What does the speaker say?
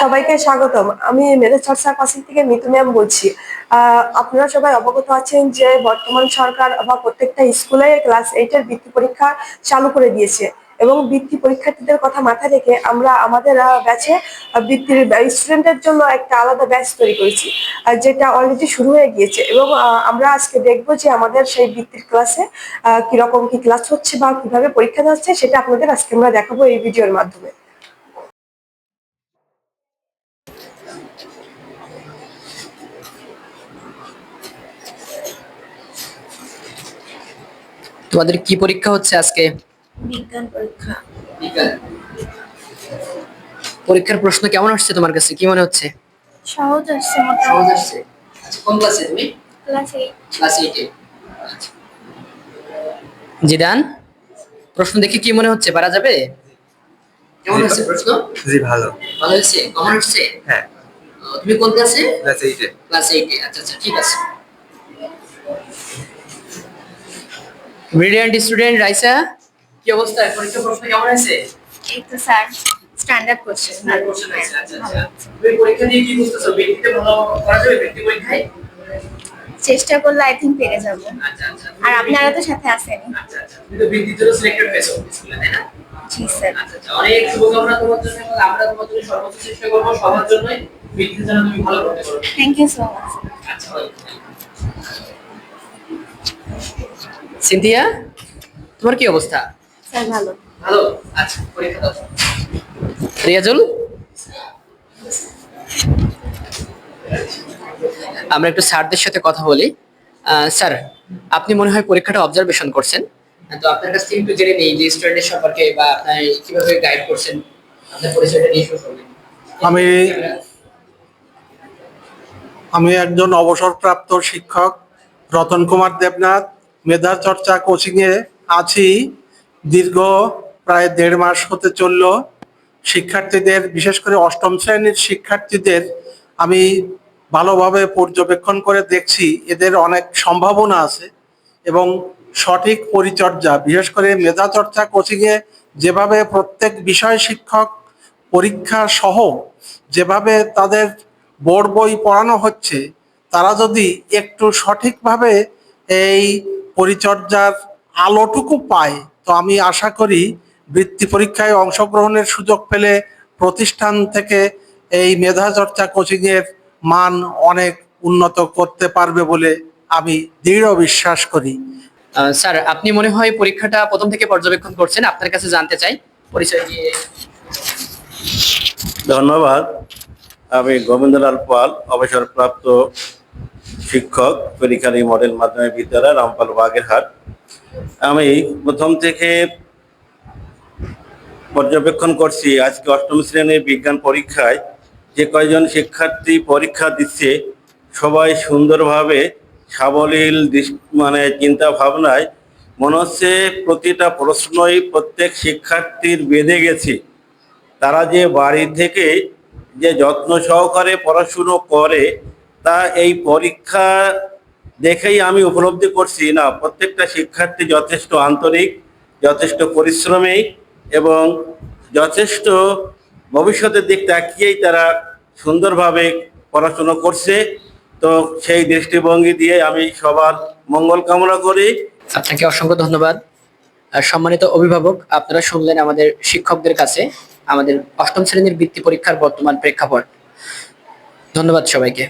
সবাইকে স্বাগতম। আমি মেধা চর্চা কোচিং থেকে মিতু ম্যাম বলছি। আপনারা সবাই অবগত আছেন যে বর্তমান সরকার বা প্রত্যেকটা স্কুলে ক্লাস এইটের বৃত্তি পরীক্ষা চালু করে দিয়েছে এবং বৃত্তি পরীক্ষার্থীদের কথা মাথায় রেখে আমরা আমাদের ব্যাচে বৃত্তির স্টুডেন্টের জন্য একটা আলাদা ব্যাচ তৈরি করেছি যেটা অলরেডি শুরু হয়ে গিয়েছে এবং আমরা আজকে দেখব যে আমাদের সেই বৃত্তির ক্লাসে কীরকম কি ক্লাস হচ্ছে বা কীভাবে পরীক্ষা যাচ্ছে সেটা আপনাদের আজকে আমরা দেখাবো এই ভিডিওর মাধ্যমে। তোমাদের কি পরীক্ষা হচ্ছে আজকে? বিজ্ঞান পরীক্ষা। পরীক্ষার প্রশ্ন কেমন আসছে তোমার কাছে? কি মনে হচ্ছে? সহজ আসছে সহজ আসছে। আচ্ছা কোন ক্লাসে তুমি? ক্লাস এইট ক্লাস এইটে জিদান প্রশ্ন দেখে কি মনে হচ্ছে? পারা যাবে? কেমন হচ্ছে প্রশ্ন জি ভালো। ভালো হয়েছে? কমন হচ্ছে হ্যাঁ। তুমি কোন ক্লাসে ক্লাস এইটে ক্লাস এইটে আচ্ছা আচ্ছা ঠিক আছে। Brilliant student Raisa. কি অবস্থা? পরীক্ষা প্রশ্ন কেমন এই তো স্যার স্ট্যান্ডার্ড কোশ্চেন ভালো কোশ্চেন আছে আচ্ছা আচ্ছা। তুমি পরীক্ষা দিয়ে কি বুঝতেছো? ব্যক্তিতে ভালো করা যাবে ব্যক্তি পরীক্ষায়? চেষ্টা করলে আই থিঙ্ক পেরে যাব। আচ্ছা আচ্ছা। আর আপনারা তো সাথে আছেন। আচ্ছা আচ্ছা। তুমি তো সিলেক্টেড হয়েছো স্কুলে তাই না? জি স্যার। আচ্ছা আচ্ছা। অনেক শুভকামনা তোমার জন্য। আমরা তোমার জন্য সর্বোচ্চ চেষ্টা করব সবার জন্যই। জন্য তুমি ভালো করতে পারো। থ্যাংক ইউ সো মাচ আচ্ছা সিনথিয়া তোমার কি অবস্থা? স্যার ভালো। ভালো? আচ্ছা পরীক্ষা দাও। রিয়াজুল? আমরা একটু স্যারদের সাথে কথা বলি। স্যার আপনি মনে হয় পরীক্ষাটা অবজারভেশন করছেন। তো আপনার কাছ থেকে একটু জেনে নেই যে স্টুডেন্টের সম্পর্কে বা আপনার কীভাবে গাইড করছেন? আপনার পরিচয়টা নিয়ে শুরু করবেন। আমি আমি একজন অবসরপ্রাপ্ত শিক্ষক, রতন কুমার দেবনাথ, মেধা চর্চা কোচিংয়ে আছি। দীর্ঘ প্রায় দেড় মাস হতে চলল। শিক্ষার্থীদের, বিশেষ করে অষ্টম শ্রেণির শিক্ষার্থীদের আমি ভালোভাবে পর্যবেক্ষণ করে দেখছি, এদের অনেক সম্ভাবনা আছে এবং সঠিক পরিচর্যা, বিশেষ করে মেধা চর্চা কোচিংয়ে যেভাবে প্রত্যেক বিষয় শিক্ষক পরীক্ষা সহ যেভাবে তাদের বোর্ড বই পড়ানো হচ্ছে তারা যদি একটু সঠিকভাবে এই পরিচর্যার আলোটুকু পায় তো আমি আশা করি বৃত্তি পরীক্ষায় অংশগ্রহণের সুযোগ পেলে প্রতিষ্ঠান থেকে এই মেধা চর্চা কোচিংয়ের মান অনেক উন্নত করতে পারবে বলে আমি দৃঢ় বিশ্বাস করি। স্যার আপনি মনে হয় পরীক্ষাটা প্রথম থেকে পর্যবেক্ষণ করছেন? আপনার কাছে জানতে চাই। পরিচয় দিয়ে ধন্যবাদ। আমি গোবিন্দলাল পাল, অবসরপ্রাপ্ত শিক্ষক পরীক্ষারী মডেল মাধ্যমিক বিদ্যালয়, রামপাল, বাগেরহাট। আমি প্রথম থেকে পর্যবেক্ষণ করছি, আজকে অষ্টম শ্রেণির বিজ্ঞান পরীক্ষায় যে কয়জন শিক্ষার্থী পরীক্ষা দিচ্ছে, সবাই সুন্দরভাবে সাবলীল মানে চিন্তা ভাবনায় মনে হচ্ছে প্রতিটা প্রশ্নই প্রত্যেক শিক্ষার্থীর বেঁধে গেছে। তারা যে বাড়ি থেকে যে যত্ন সহকারে পড়াশুনো করে, তা এই পরীক্ষা দেখেই আমি উপলব্ধি করছি, না, প্রত্যেকটা শিক্ষার্থী যথেষ্ট আন্তরিক, যথেষ্ট পরিশ্রমী এবং যথেষ্ট ভবিষ্যতের দিক তাকিয়েই তারা সুন্দরভাবে পড়াশুনো করছে। তো সেই দৃষ্টিভঙ্গি দিয়ে আমি সবার মঙ্গল কামনা করি। আপনাকে অসংখ্য ধন্যবাদ। সম্মানিত অভিভাবক, আপনারা শুনলেন আমাদের শিক্ষকদের কাছে। আমাদের অষ্টম শ্রেণির বৃত্তি পরীক্ষার বর্তমান প্রেক্ষাপট। ধন্যবাদ সবাইকে।